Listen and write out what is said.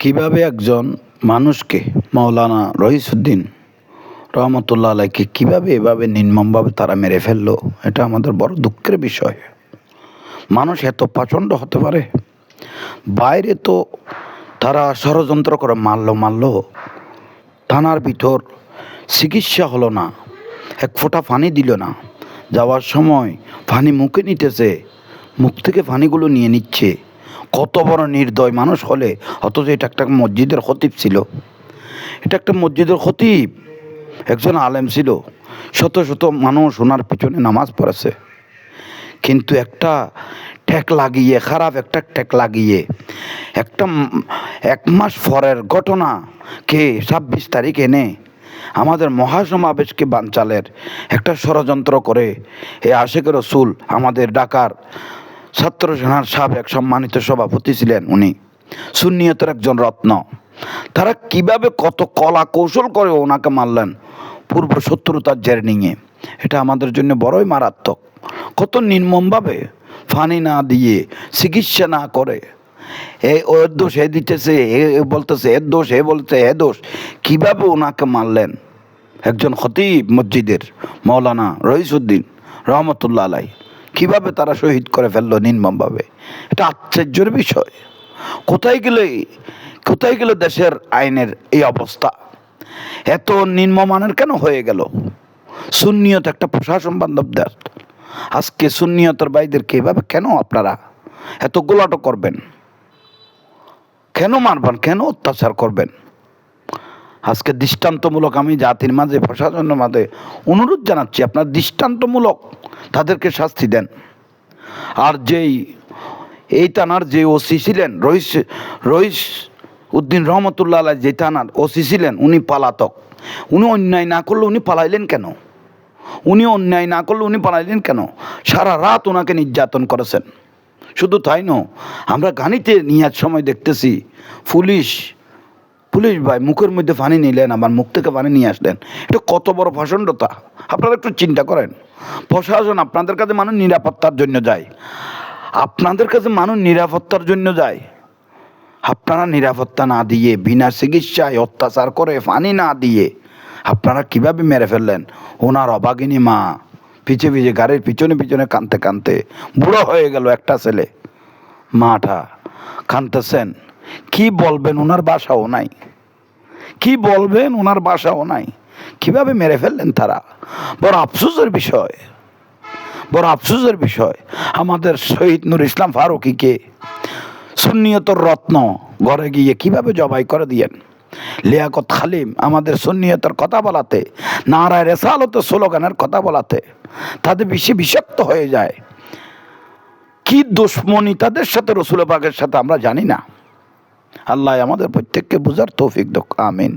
কীভাবে একজন মানুষকে মাওলানা রহিসুদ্দিন রহমতুল্লাহ আলাইকে কীভাবে এভাবে নির্মমভাবে তারা মেরে ফেলল, এটা আমাদের বড় দুঃখের বিষয়। মানুষ এত প্রচণ্ড হতে পারে? বাইরে তো তারা ষড়যন্ত্র করে মারলো মারলো। থানার ভিতর চিকিৎসা হলো না, এক ফোঁটা পানি দিল না। যাওয়ার সময় পানি মুখে নিতেছে, মুখ থেকে পানিগুলো নিয়ে নিচ্ছে। কত বড় নির্দয় মানুষ হলে, অথচ এটা একটা মসজিদের খতিব ছিল। এটা একটা মসজিদের খতিব, একজন আলেম ছিল। শত শত মানুষ ওনার পিছনে নামাজ পড়েছে। কিন্তু একটা ঠেক লাগিয়ে, খারাপ একটা ঠেক লাগিয়ে, একটা এক মাস পরের ঘটনা কে ছাব্বিশ তারিখ এনে আমাদের মহাসমাবেশকে বানচালের একটা ষড়যন্ত্র করে, এ আশেকের রসুল আমাদের ডাকার ছাত্র সেনার সাবেক সম্মানিত সভাপতি ছিলেন উনি। সুন্নিয়তের একজন রত্ন। তারা কীভাবে কত কলা কৌশল করে ওনাকে মারলেন? পূর্ব শত্রুতার জের নিয়ে এটা আমাদের জন্য বড়ই মারাত্মক। কত নির্মমভাবে ফানি না দিয়ে চিকিৎসা না করে। এ ওর দোষ, এ দিতেছে, এ বলতেছে এর দোষ, এ বলতে এ দোষ। কীভাবে ওনাকে মারলেন? একজন খতিব মসজিদের মৌলানা রহিসুদ্দিন রহমতুল্লাহ আলাই কীভাবে তারা শহীদ করে ফেলল নির্মমভাবে? এটা আশ্চর্যের বিষয়। কোথায় গেলে কোথায় গেল দেশের আইনের এই অবস্থা? এত নিম্নমানের কেন হয়ে গেল? সুন্নিয়ত একটা প্রশাসন বান্ধব দেশ আজকে সুন্নিয়তের ভাইদেরকে এভাবে কেন আপনারা এত গোলাটো করবেন? কেন মারবেন? কেন অত্যাচার করবেন? আজকে দৃষ্টান্তমূলক আমি জাতির মাঝে, প্রশাসনের মাঝে অনুরোধ জানাচ্ছি, আপনার দৃষ্টান্তমূলক তাদেরকে শাস্তি দেন। আর যেই এই থানার যে ওসি ছিলেন রহিস রহিস উদ্দিন রহমতুল্লাহ আলাই যে থানার ওসি ছিলেন, উনি পালাতক। উনি অন্যায় না করলে উনি পালাইলেন কেন? উনি অন্যায় না করলে উনি পালাইলেন কেন? সারা রাত ওনাকে নির্যাতন করেছেন। শুধু তাই নয়, আমরা গানিতে নিয়ার সময় দেখতেছি, পুলিশ পুলিশ ভাই, মুখের মধ্যে পানি নিলেন আমার মুখ থেকে পানি নিয়ে আসলেন। এটা কত বড় প্রচণ্ডতা। আপনারা একটু চিন্তা করেন। প্রশাসন আপনাদের কাছে মানুষ নিরাপত্তার জন্য যায়। আপনাদের কাছে মানুষ নিরাপত্তার জন্য যায়। আপনারা নিরাপত্তা না দিয়ে, বিনা চিকিৎসায় অত্যাচার করে, পানি না দিয়ে, আপনারা কীভাবে মেরে ফেললেন? ওনার অবাগিনী মা, পিছে পিছে গাড়ির পিছনে পিছনে কানতে কানতে বুড়ো হয়ে গেল একটা ছেলে। মাটা কানতেছেন কি বলবেন ওনার বাসাও নাই? কি বলবেন ওনার বাসাও নাই? কীভাবে মেরে ফেললেন তারা? বড় আফসোসের বিষয়। বড় আফসোসের বিষয়। আমাদের শহীদ নুর ইসলাম ফারুকিকে সুন্নিয়তর রত্ন ঘরে গিয়ে কীভাবে জবাই করে দিয়েন? লিয়াকত খালিম আমাদের সুন্নিয়তের কথা বলাতে, নারায় রেসালতের স্লোগানের কথা বলাতে, তাদের বেশি বিষাক্ত হয়ে যায়। কি দুশ্মনী তাদের সাথে রসুল পাকের সাথে আমরা জানি না। আল্লাহ আমাদের প্রত্যেককে বোঝার তৌফিক দক আমিন।